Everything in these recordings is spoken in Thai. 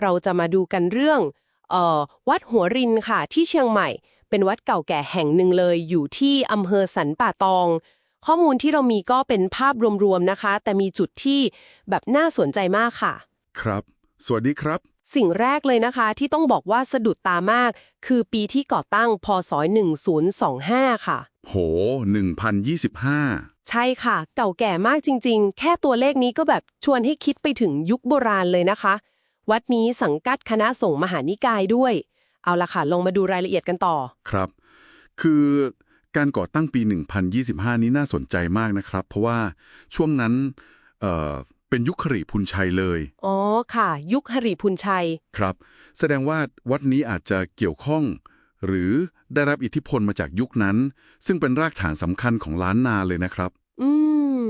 เราจะมาดูกันเรื่องเอ่อวัดหัวรินค่ะที่เชียงใหม่ เป็นวัดเก่าแก่แห่งหนึ่งเลยอยู่ที่อำเภอสันป่าตอง ข้อมูลที่เรามีก็เป็นภาพรวมๆนะคะ แต่มีจุดที่แบบน่าสนใจมากค่ะ ครับ สวัสดีครับ สิ่งแรกเลยนะคะที่ต้องบอกว่าสะดุดตามาก คือปีที่ก่อตั้งพศ1025 ค่ะ โห 1025ใช่ค่ะ เก่าแก่มากจริง ๆ แค่ตัวเลขนี้ก็แบบชวนให้คิดไปถึงยุคโบราณเลยนะคะ วัดนี้สังกัดคณะสงฆ์มหานิกายด้วย เอาละค่ะ ลงมาดูรายละเอียดกันต่อ ครับ คือการก่อตั้งปี 1025 นี้น่าสนใจมากนะครับ เพราะว่าช่วงนั้นเอ่อเป็นยุคขรีพุนชัยเลย อ๋อค่ะ ยุคหริพุนชัย ครับ แสดงว่าวัดนี้อาจจะเกี่ยวข้อง หรือได้รับอิทธิพลมาจากยุคนั้น ซึ่งเป็นรากฐานสำคัญของล้านนาเลยนะครับ อืม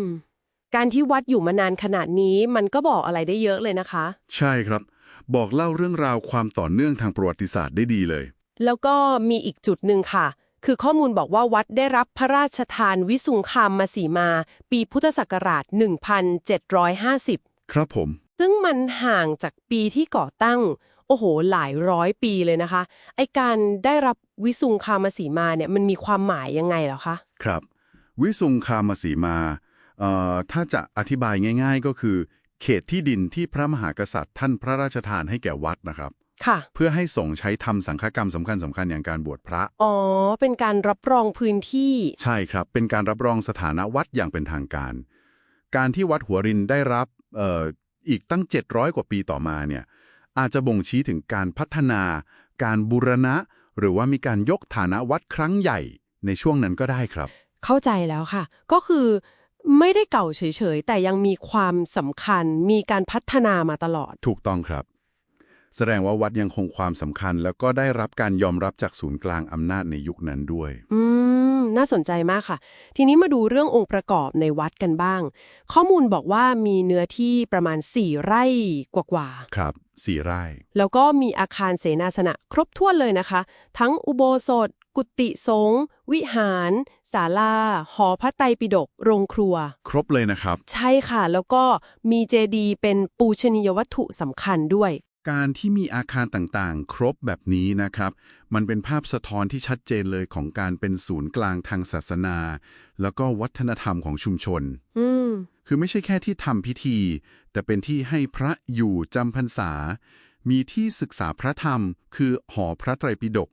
การที่วัดอยู่มานานขนาดนี้มันก็บอกอะไรได้เยอะเลยนะคะ ใช่ครับ บอกเล่าเรื่องราวความต่อเนื่องทางประวัติศาสตร์ได้ดีเลย แล้วก็มีอีกจุดหนึ่งค่ะ คือข้อมูลบอกว่าวัดได้รับพระราชทานวิสุงคามมาสีมา ปีพุทธศักราช 1750 ครับผม ซึ่งมันห่างจากปีที่ก่อตั้ง โอ้โห หลายร้อยปีเลยนะคะ ไอการได้รับวิสุงคามสีมาเนี่ยมันมีความหมายยังไงเหรอคะ ครับ วิสุงคามสีมาเอ่อถ้าจะอธิบายง่าย ๆ ก็คือ เขตที่ดินที่พระมหากษัตริย์ท่านพระราชทานให้แก่วัดนะครับ ค่ะ เพื่อให้ส่งใช้ทำสังฆกรรมสำคัญสำคัญอย่างการบวชพระ อ๋อ เป็นการรับรองพื้นที่ ใช่ครับ เป็นการรับรองสถานะวัดอย่างเป็นทางการ การที่วัดหัวรินได้รับเอ่ออีกตั้ง 700 กว่าปีต่อมาเนี่ยอาจจะบ่งชี้ถึงการพัฒนา การบูรณะ หรือว่ามีการยกฐานะวัดครั้งใหญ่ในช่วงนั้นก็ได้ครับ เข้าใจแล้วค่ะ ก็คือ ไม่ได้เก่าเฉยๆ แต่ยังมีความสำคัญ มีการพัฒนามาตลอด ถูกต้องครับ แสดงว่าวัดยังคงความสำคัญ แล้วก็ได้รับการยอมรับจากศูนย์กลางอำนาจในยุคนั้นด้วย อืม น่าสนใจมากค่ะ ทีนี้มาดูเรื่ององค์ประกอบในวัดกันบ้าง ข้อมูลบอกว่ามีเนื้อที่ประมาณ 4 ไร่กว่าครับสี่ไร่ๆแล้วก็มีอาคารเสนาสนะครบถ้วนเลยนะคะ ทั้งอุโบสถ กุฏิสงฆ์วิหารศาลา หอพระไตรปิฎกโรงครัว ครบเลยนะครับ ใช่ค่ะ แล้วก็มีเจดีย์เป็นปูชนียวัตถุสำคัญด้วย การที่มีอาคารต่างๆ ครบแบบนี้นะครับ มันเป็นภาพสะท้อนที่ชัดเจนเลยของการเป็นศูนย์กลางทางศาสนา แล้วก็วัฒนธรรมของชุมชนอืมคือไม่ใช่แค่ที่ทำพิธี แต่เป็นที่ให้พระอยู่จำพรรษา มีที่ศึกษาพระธรรม คือหอพระไตรปิฎก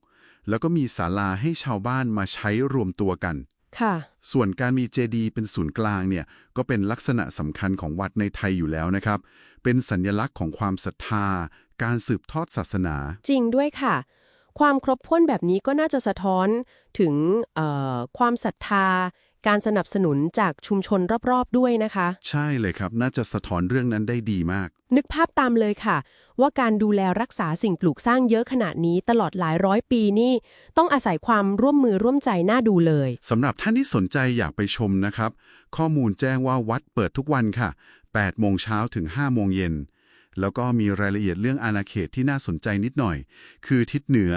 แล้วก็มีศาลาให้ชาวบ้านมาใช้รวมตัวกันค่ะส่วนการมีเจดีย์เป็นศูนย์กลางเนี่ยก็เป็นลักษณะสำคัญของวัดในไทยอยู่แล้วนะครับ เป็นสัญลักษณ์ของความศรัทธา การสืบทอดศาสนา จริงด้วยค่ะ ความครบถ้วนแบบนี้ก็น่าจะสะท้อนถึงเอ่อความศรัทธา การสนับสนุนจากชุมชนรอบๆด้วยนะคะ ใช่เลยครับ น่าจะสะท้อนเรื่องนั้นได้ดีมาก นึกภาพตามเลยค่ะ ว่าการดูแลรักษาสิ่งปลูกสร้างเยอะขนาดนี้ตลอดหลายร้อยปีนี่ต้องอาศัยความร่วมมือร่วมใจน่าดูเลยสำหรับท่านที่สนใจอยากไปชมนะครับ ข้อมูลแจ้งว่าวัดเปิดทุกวันค่ะ8โมงเช้าถึง5โมงเย็น แล้วก็มีรายละเอียดเรื่องอาณาเขตที่น่าสนใจนิดหน่อย คือทิศเหนือ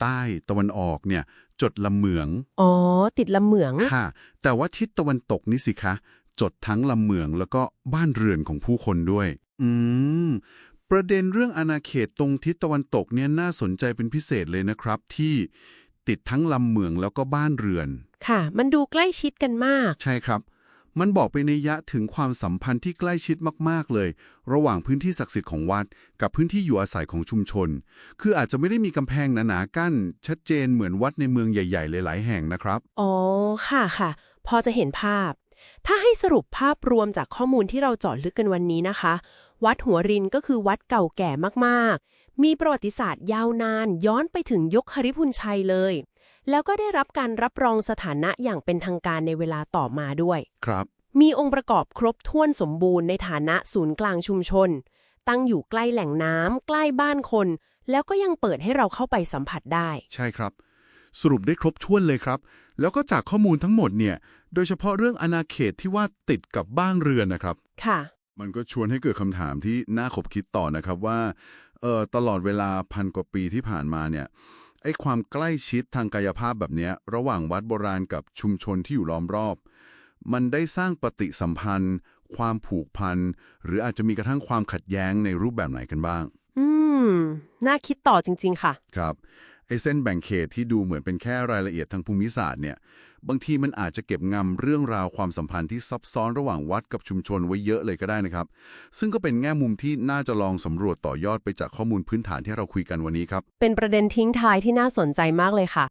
ใต้ตะวันออกเนี่ยจดลำเหมือง อ๋อ ติดลำเหมือง ค่ะ แต่ว่าทิศตะวันตกนี่สิคะ จดทั้งลำเหมืองแล้วก็บ้านเรือนของผู้คนด้วย อืม ประเด็นเรื่องอาณาเขตตรงทิศตะวันตกเนี่ยน่าสนใจเป็นพิเศษเลยนะครับ ที่ติดทั้งลำเหมืองแล้วก็บ้านเรือน ค่ะ มันดูใกล้ชิดกันมาก ใช่ครับ มันบอกไปในยะถึงความสัมพันธ์ที่ใกล้ชิดมาก ๆ เลย ระหว่างพื้นที่ศักดิ์สิทธิ์ของวัด กับพื้นที่อยู่อาศัยของชุมชน คืออาจจะไม่ได้มีกำแพงหนาๆกั้น ชัดเจนเหมือนวัดในเมืองใหญ่ๆ หลาย ๆ แห่งนะครับ อ๋อ ค่ะค่ะ พอจะเห็นภาพ ถ้าให้สรุปภาพรวมจากข้อมูลที่เราเจาะลึกกันวันนี้นะคะ วัดหัวรินก็คือวัดเก่าแก่มากๆ มีประวัติศาสตร์ยาวนาน ย้อนไปถึงยกคริพุนชัยเลย แล้วก็ได้รับการรับรองสถานะอย่างเป็นทางการในเวลาต่อมาด้วย ครับ มีองค์ประกอบครบถ้วนสมบูรณ์ในฐานะศูนย์กลางชุมชน ตั้งอยู่ใกล้แหล่งน้ำใกล้บ้านคน แล้วก็ยังเปิดให้เราเข้าไปสัมผัสได้ ใช่ครับ สรุปได้ครบถ้วนเลยครับ แล้วก็จากข้อมูลทั้งหมดเนี่ย โดยเฉพาะเรื่องอาณาเขตที่ว่าติดกับบ้านเรือนนะครับ ค่ะ มันก็ชวนให้เกิดคำถามที่น่าขบคิดต่อนะครับว่าเอ่อตลอดเวลาพันกว่าปีที่ผ่านมาเนี่ย ไอ้ความใกล้ชิดทางกายภาพแบบเนี้ยระหว่างวัดโบราณกับชุมชนที่อยู่ล้อมรอบ มันได้สร้างปฏิสัมพันธ์ ความผูกพันหรืออาจจะมีกระทั่งความขัดแย้งในรูปแบบไหนกันบ้าง อืมมน่าคิดต่อจริง ๆ ค่ะ ครับ ไอ้เส้นแบ่งเขตที่ดูเหมือนเป็นแค่รายละเอียดทางภูมิศาสตร์เนี่ย บางทีมันอาจจะเก็บงำเรื่องราวความสัมพันธ์ที่ซับซ้อนระหว่างวัดกับชุมชนไว้เยอะเลยก็ได้นะครับ ซึ่งก็เป็นแง่มุมที่น่าจะลองสำรวจต่อยอดไปจากข้อมูลพื้นฐานที่เราคุยกันวันนี้ครับ เป็นประเด็นทิ้งท้ายที่น่าสนใจมากเลยค่ะ